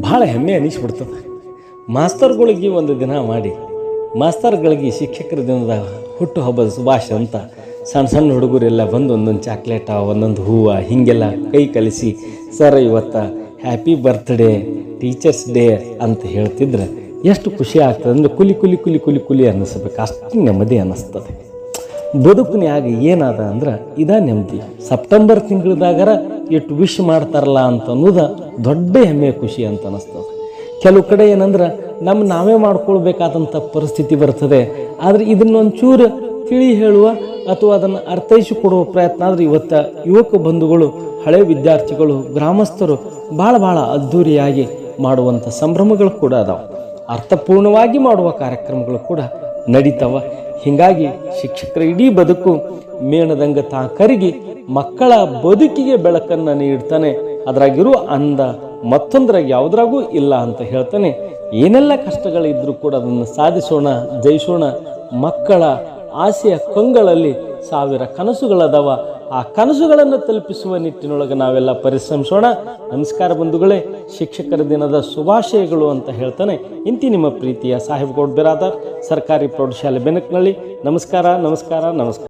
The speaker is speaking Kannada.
ಭಾಳ ಹೆಮ್ಮೆ ಅನಿಸ್ಬಿಡ್ತದೆ ಮಾಸ್ತರ್ಗಳಿಗೆ ಒಂದು ದಿನ ಮಾಡಿ, ಮಾಸ್ತರ್ಗಳಿಗೆ ಶಿಕ್ಷಕರ ದಿನದ ಹುಟ್ಟುಹಬ್ಬದ ಸುಭಾಷ ಅಂತ ಸಣ್ಣ ಸಣ್ಣ ಹುಡುಗರೆಲ್ಲ ಬಂದು ಒಂದೊಂದು ಚಾಕ್ಲೇಟ, ಒಂದೊಂದು ಹೂವು, ಹೀಗೆಲ್ಲ ಕೈ ಕಲಿಸಿ, ಸರ್, ಇವತ್ತು ಹ್ಯಾಪಿ ಬರ್ತ್ಡೇ, ಟೀಚರ್ಸ್ ಡೇ ಅಂತ ಹೇಳ್ತಿದ್ರೆ ಎಷ್ಟು ಖುಷಿ ಆಗ್ತದೆ ಅಂದರೆ ಕುಲಿ ಕುಲಿ ಕುಲಿ ಕುಲಿ ಕುಲಿ ಅನ್ನಿಸ್ಬೇಕು. ಅಷ್ಟು ನೆಮ್ಮದಿ ಅನ್ನಿಸ್ತದೆ. ಬದುಕಿನ್ಯಾಗ ಏನಾದ ಅಂದ್ರೆ ಇದ ನೆಮ್ಮದಿ. ಸೆಪ್ಟೆಂಬರ್ ತಿಂಗಳದಾಗರ ಇಟ್ಟು ವಿಶ್ ಮಾಡ್ತಾರಲ್ಲ ಅಂತ ಅನ್ನೋದು ದೊಡ್ಡ ಹೆಮ್ಮೆ ಖುಷಿ ಅಂತ ಅನ್ನಿಸ್ತದೆ. ಕೆಲವು ಕಡೆ ಏನಂದ್ರೆ ನಮ್ಮ ನಾವೇ ಮಾಡ್ಕೊಳ್ಬೇಕಾದಂಥ ಪರಿಸ್ಥಿತಿ ಬರ್ತದೆ, ಆದರೆ ಇದನ್ನೊಂಚೂರು ತಿಳಿ ಹೇಳುವ ಅಥವಾ ಅದನ್ನು ಅರ್ಥೈಸಿಕೊಡುವ ಪ್ರಯತ್ನ ಆದರೆ ಇವತ್ತ ಯುವಕ ಬಂಧುಗಳು, ಹಳೆ ವಿದ್ಯಾರ್ಥಿಗಳು, ಗ್ರಾಮಸ್ಥರು ಭಾಳ ಭಾಳ ಅದ್ಧೂರಿಯಾಗಿ ಮಾಡುವಂಥ ಸಂಭ್ರಮಗಳು ಕೂಡ ಅದಾವೆ. ಅರ್ಥಪೂರ್ಣವಾಗಿ ಮಾಡುವ ಕಾರ್ಯಕ್ರಮಗಳು ಕೂಡ ನಡೀತಾವ. ಹೀಗಾಗಿ ಶಿಕ್ಷಕರ ಇಡೀ ಬದುಕು ಮೇಣದಂಗ ತಾ ಕರಗಿ ಮಕ್ಕಳ ಬದುಕಿಗೆ ಬೆಳಕನ್ನು ನೀಡ್ತಾನೆ. ಅದರಾಗಿರೋ ಅಂದ ಮತ್ತೊಂದರ ಯಾವುದ್ರಾಗೂ ಇಲ್ಲ ಅಂತ ಹೇಳ್ತಾನೆ. ಏನೆಲ್ಲ ಕಷ್ಟಗಳಿದ್ರೂ ಕೂಡ ಅದನ್ನು ಸಾಧಿಸೋಣ, ಜಯಿಸೋಣ. ಮಕ್ಕಳ ಆಸೆಯ ಕಂಗಳಲ್ಲಿ ಸಾವಿರ ಕನಸುಗಳದಾವ. ಆ ಕನಸುಗಳನ್ನು ತಲುಪಿಸುವ ನಿಟ್ಟಿನೊಳಗೆ ನಾವೆಲ್ಲ ಪರಿಶ್ರಮಿಸೋಣ. ನಮಸ್ಕಾರ ಬಂಧುಗಳೇ, ಶಿಕ್ಷಕರ ದಿನದ ಶುಭಾಶಯಗಳು ಅಂತ ಹೇಳ್ತಾನೆ. ಇಂತಿ ನಿಮ್ಮ ಪ್ರೀತಿಯ ಸಾಹೇಬ್ ಗೌಡ್ ಬಿರಾದರ್, ಸರ್ಕಾರಿ ಪ್ರೌಢಶಾಲೆ ಬೆನಕ್ನಳ್ಳಿ ನಮಸ್ಕಾರ ನಮಸ್ಕಾರ ನಮಸ್ಕಾರ.